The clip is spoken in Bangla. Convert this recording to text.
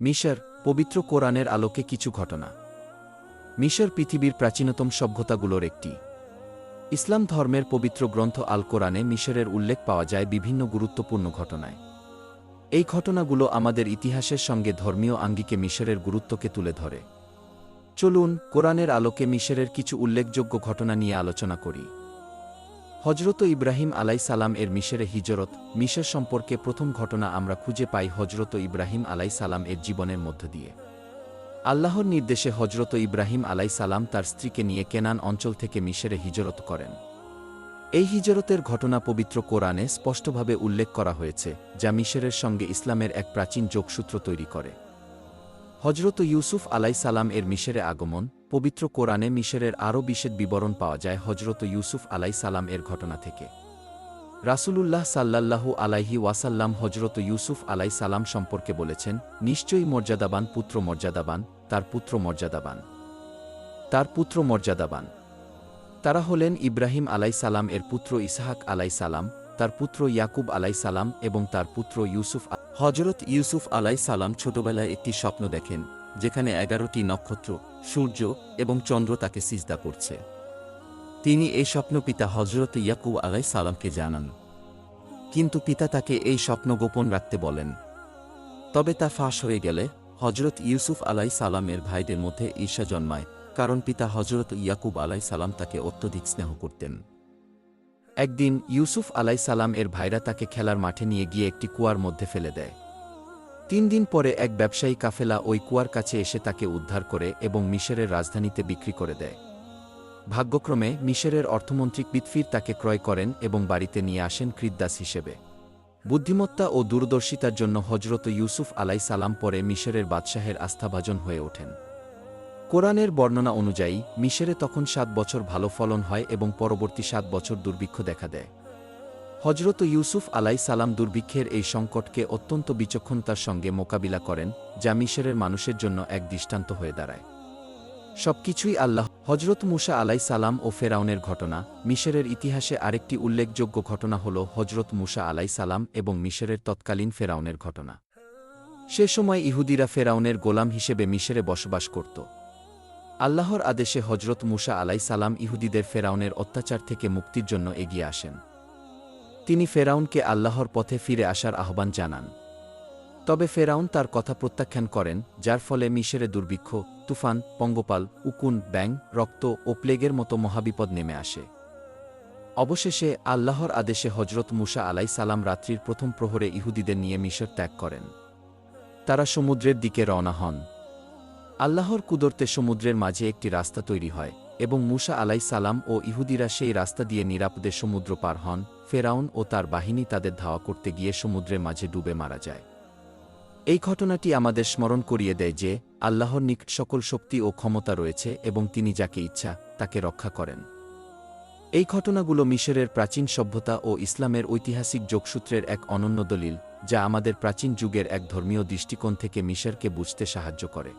মিশর, পবিত্র কোরআনের আলোকে কিছু ঘটনা। মিশর পৃথিবীর প্রাচীনতম সভ্যতাগুলোর একটি। ইসলাম ধর্মের পবিত্র গ্রন্থ আল কোরআনে মিশরের উল্লেখ পাওয়া যায় বিভিন্ন গুরুত্বপূর্ণ ঘটনায়। এই ঘটনাগুলো আমাদের ইতিহাসের সঙ্গে ধর্মীয় আঙ্গিকে মিশরের গুরুত্বকে তুলে ধরে। চলুন, কোরআনের আলোকে মিশরের কিছু উল্লেখযোগ্য ঘটনা নিয়ে আলোচনা করি। হজরত ইব্রাহিম আলাই সালাম এর মিশরে হিজরত, মিশর সম্পর্কে প্রথম ঘটনা আমরা খুঁজে পাই হজরত ইব্রাহিম আলাই সালাম এর জীবনের মধ্য দিয়ে। আল্লাহর নির্দেশে হজরত ইব্রাহিম আলাই সালাম তার স্ত্রীকে নিয়ে কেনান অঞ্চল থেকে মিশরে হিজরত করেন। এই হিজরতের ঘটনা পবিত্র কোরআনে স্পষ্টভাবে উল্লেখ করা হয়েছে, যা মিশরের সঙ্গে ইসলামের এক প্রাচীন যোগসূত্র তৈরি করে। হজরত ইউসুফ আলাই সালাম এর মিশরে আগমন, পবিত্র কোরআনে মিশরের আরও বিশেষ বিবরণ পাওয়া যায় হজরত ইউসুফ আলাই সালাম এর ঘটনা থেকে। রাসূলুল্লাহ সাল্লাল্লাহু আলাইহি ওয়াসাল্লাম হজরত ইউসুফ আলাই সালাম সম্পর্কে বলেছেন, নিশ্চয়ই মর্যাদাবান পুত্র মর্যাদাবান, তার পুত্র মর্যাদাবান। তার পুত্র মর্যাদাবান। তারা হলেন ইব্রাহিম আলাই সালাম এর পুত্র ইসাহাক আলাই সালাম তার পুত্র ইয়াকুব আলাই সালাম এবং তার পুত্র ইউসুফ হজরত ইউসুফ আলাই সালাম ছোটবেলায় একটি স্বপ্ন দেখেন, যেখানে এগারোটি নক্ষত্র, সূর্য এবং চন্দ্র তাকে সিজদা করছে। তিনি এই স্বপ্ন পিতা হজরত ইয়াকুব আলাই সালামকে জানান। কিন্তু পিতা তাকে এই স্বপ্ন গোপন রাখতে বলেন। তবে তা ফাঁস হয়ে গেলে হজরত ইউসুফ আলাই সালামের ভাইদের মধ্যে ঈর্ষা জন্মায়, কারণ পিতা হজরত ইয়াকুব আলাই সালাম তাকে অত্যধিক স্নেহ করতেন। একদিন ইউসুফ আলাই সালাম এর ভাইরা তাকে খেলার মাঠে নিয়ে গিয়ে একটি কুয়ার মধ্যে ফেলে দেয়। তিন দিন পরে এক ব্যবসায়ী কাফেলা ওই কুয়ার কাছে এসে তাকে উদ্ধার করে এবং মিশরের রাজধানীতে বিক্রি করে দেয়। ভাগ্যক্রমে মিশরের অর্থমন্ত্রী পিতফির তাকে ক্রয় করেন এবং বাড়িতে নিয়ে আসেন কৃদ্দাস হিসেবে। বুদ্ধিমত্তা ও দূরদর্শিতার জন্য হজরত ইউসুফ আলাই সালাম পরে মিশরের বাদশাহের আস্থাভাজন হয়ে ওঠেন। কোরআনের বর্ণনা অনুযায়ী, মিশরে তখন সাত বছর ভালো ফলন হয় এবং পরবর্তী সাত বছর দুর্ভিক্ষ দেখা দেয়। হজরত ইউসুফ আলাই সালাম দুর্ভিক্ষের এই সংকটকে অত্যন্ত বিচক্ষণতার সঙ্গে মোকাবিলা করেন, যা মিশরের মানুষের জন্য এক দৃষ্টান্ত হয়ে দাঁড়ায়। সবকিছুই আল্লাহ হজরত মুসা আলাই সালাম ও ফেরাউনের ঘটনা, মিশরের ইতিহাসে আরেকটি উল্লেখযোগ্য ঘটনা হল হজরত মুসা আলাই সালাম এবং মিশরের তৎকালীন ফেরাউনের ঘটনা। সে সময় ইহুদিরা ফেরাউনের গোলাম হিসেবে মিশরে বসবাস করত। আল্লাহর আদেশে হজরত মুসা আলাই সালাম ইহুদিদের ফেরাউনের অত্যাচার থেকে মুক্তির জন্য এগিয়ে আসেন। তিনি ফেরাউনকে আল্লাহর পথে ফিরে আসার আহ্বান জানান। তবে ফেরাউন তার কথা প্রত্যাখ্যান করেন, যার ফলে মিশরে দুর্ভিক্ষ, তুফান, পঙ্গপাল, উকুন ব্যাং রক্ত ও প্লেগের মতো মহাবিপদ নেমে আসে। অবশেষে আল্লাহর আদেশে হজরত মুসা আলাই সালাম রাত্রির প্রথম প্রহরে ইহুদিদের নিয়ে মিশর ত্যাগ করেন। তারা সমুদ্রের দিকে রওনা হন। আল্লাহর কুদরতে সমুদ্রের মাঝে একটি রাস্তা তৈরি হয়, এবং মুসা আলাই সালাম ও ইহুদিরা সেই রাস্তা দিয়ে নিরাপদে সমুদ্র পার হন, ফেরাউন ও তার বাহিনী তাদের ধাওয়া করতে গিয়ে সমুদ্রের মাঝে ডুবে মারা যায়। এই ঘটনাটি আমাদের স্মরণ করিয়ে দেয় যে, আল্লাহর নিকট সকল শক্তি ও ক্ষমতা রয়েছে এবং তিনি যাকে ইচ্ছা, তাকে রক্ষা করেন। এই ঘটনাগুলো মিশরের প্রাচীন সভ্যতা ও ইসলামের ঐতিহাসিক যোগসূত্রের এক অনন্য দলিল, যা আমাদের প্রাচীন যুগের এক ধর্মীয় দৃষ্টিকোণ থেকে মিশরকে বুঝতে সাহায্য করে।